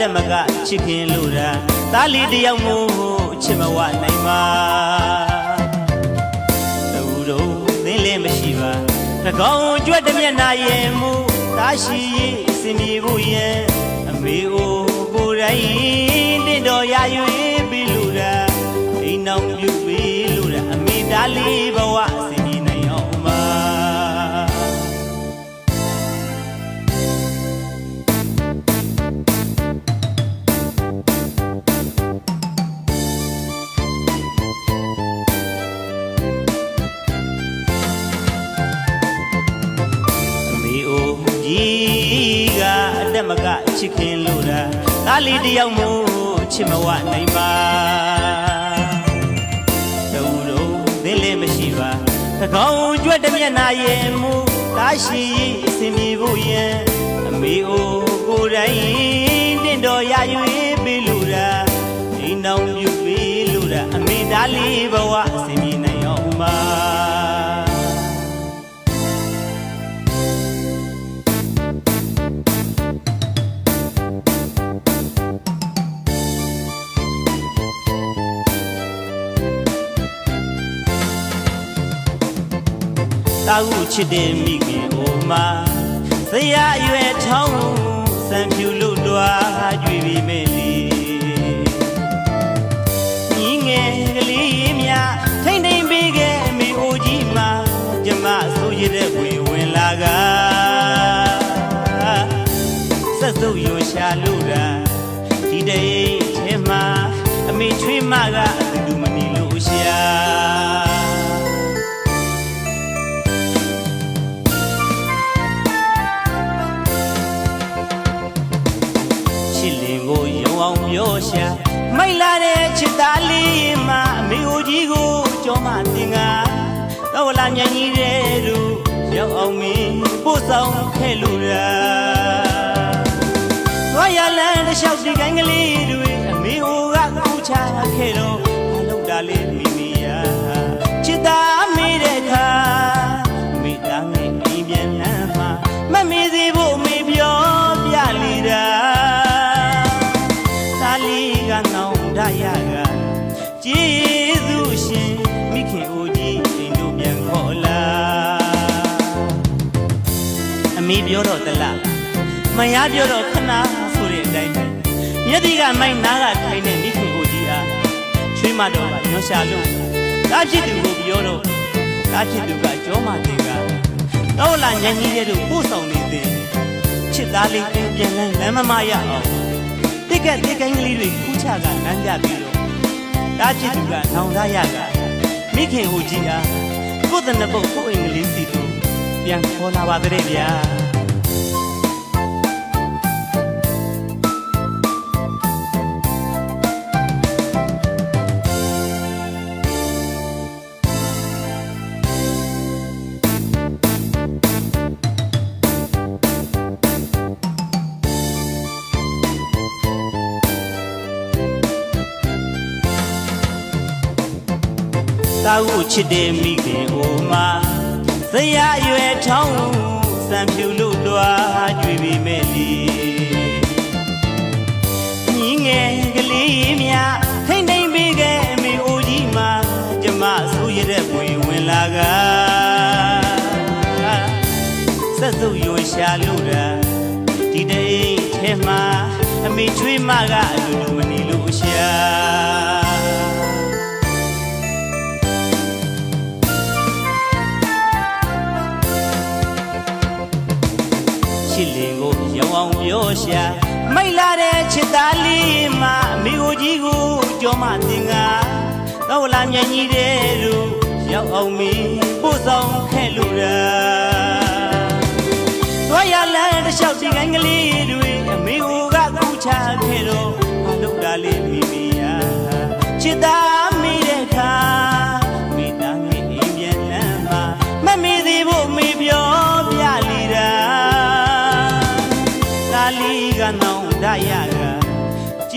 တက်မကချစ်ခင်လို့တာသားလေးတစ်ယောက်မို့ချစ်မဝနိုင်ပါသူတို့သင်လည်းမရှိပါတကောင်ကြွက်တစ်မျက်နှာရင်မူသားရှိရေးအစင်ပြေဖို့ရဲ့အမေအိုကိုယ်တိုင်တင့်တော်ရရွေးပြီးလို့တာအိမ်အောင်ပြုပြီးလို့တာအမေသားလေး ကအတက်မကချစ်ခင်လို့တာသားလေးတစ်ယောက်မို့ချစ်မဝနိုင်ပါတူတို့သင်လည်းမရှိပါသကောင်ကြွက်တစ်မျက်နှာရင်မူသားရှိအစင်ပြေဖို့ရဲ့အမေအိုကိုယ်တိုင်တင့်တော်ရရွေးပေးလို့တာအိမ်တော်ပြုပေးလို့တာအမေသားလေးဘဝ တာဟုချစ်တဲ့မိခင်အိုမဇရာအရွယ်ထောင်းစံဖြူလို့တွားကြွေပြီးမဲ့လီညီငယ်ကလေးများထိမ့်ထိမ့်ပေးခဲ့အမေအိုကြီးမှာကျမဆိုရတဲ့ဝေဝင်လာကဆက်စုပ်ရွန်ရှာလို့တာဒီတအိမ်ထဲမှာအမေချွေးမက မိုက်လာတဲ့ချစ်သားလေးမအမေဦးကြီးကိုကြောမတင်ကတော့လာမြန်ကြီးတဲ့သူရောက်အောင်မင်းပို့ဆောင်ခဲ့လို့ရာသွားရလန်းတစ်လျှောက်ဒီကိုင်းကလေး ကျေးဇူးရှင်မိခင်အိုကြီးအိမ်တို့ပြန်ခေါ်လာအမေပြောတော့တလားမယားပြောတော့ခဏဆိုတဲ့အတိုင်းပဲမျက်တိကမိုက်နားကထိုင်တဲ့မိခင်အိုကြီးအားချွေးမတော်ကညွှန်ရှာလို့တားဖြစ်သူကိုပြောတော့တားဖြစ်သူကကြောမတင်ကတော့လာညံကြီးတဲ့တို့ပို့ဆောင်နေတဲ့ချစ်သားလေးအိမ်ပြန်လန်းလမ်းမမရအောင်တိက်ကက်တိတ်ကိုင်းကလေးတွေခူးချကလမ်းကြပြီး တော့တားဖြစ်သူကနောင်သားရကမိခင်ဟိုကြီးအားကိုယ်တနပုတ်ကိုယ်အင်္ဂလိပ်စီတို့ပြန်ခေါ်လာပါတဲ့ဗျာ တာဟုချစ်တဲ့မိခင်အိုမဇရာရွယ်ထောင်းစံဖြူလို့တွားကြွေပြီးမဲ့လီညီငယ်ကလေးများထိမ့်ထိမ့်ပေးခဲ့အမေအိုကြီးမှာကျမဆိုရတဲ့ပွေဝင်လာကဆက်စုပ်ရွန်ရှာလို့တာဒီတအိမ်ထဲမှာအမေချွေးမကအတူတူမနေလို့ရှာ ရောင်အောင်ပြောရှာမိတ်လာတဲ့ချစ်သားလေးမအမေကိုကြီးကိုကြောမတင်ကတော့လာမြန်ကြီးတဲ့လူရောက်အောင်မင်းပို့ဆောင်ခဲ့လို့ရာသွားရလန်းတစ်လျှောက်ဒီကိုင်းကလေးတွေအမေကိုကကူချခဲ့တော့အလုပ်တာလေးမိမိယာချစ်သား